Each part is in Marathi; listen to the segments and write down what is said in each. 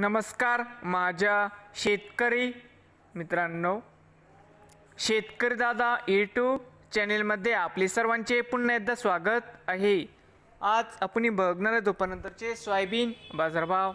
नमस्कार माझ्या शेतकरी मित्रांनो. शेतकरी दादा यूट्यूब चॅनेलमध्ये आपले सर्वांचे पुन्हा एकदा स्वागत आहे. आज आपण बघणार आहे दुपारनंतरचे सोयाबीन बाजारभाव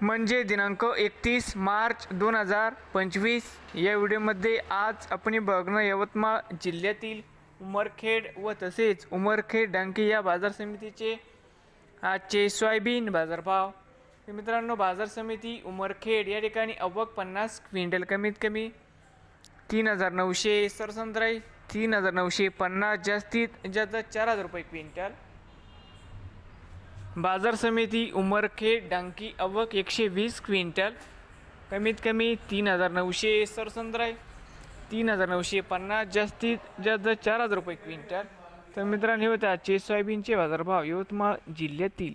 म्हणजे दिनांक एकतीस मार्च दोन हजार पंचवीस. या व्हिडिओमध्ये आज आपण बघणार यवतमाळ जिल्ह्यातील उमरखेड व तसेच उमरखेड डांकी या बाजार समितीचे आजचे सोयाबीन बाजारभाव. मित्रांनो बाजार समिती उमरखेड या ठिकाणी अवक पन्नास क्विंटल कमीत कमी तीन हजार नऊशे सरसंत्राई तीन हजार नऊशे पन्नास जास्तीत जास्त चार हजार रुपये क्विंटल. बाजार समिती उमरखेड डांकी अवक एकशे वीस क्विंटल. कमीत कमी तीन हजार नऊशे सरसंत्राई तीन हजार नऊशे पन्नास जास्तीत जास्त चार हजार रुपये क्विंटल. तर मित्रांनो हे होते आजचे सोयाबीनचे बाजारभाव. यवतमाळ जिल्ह्यातील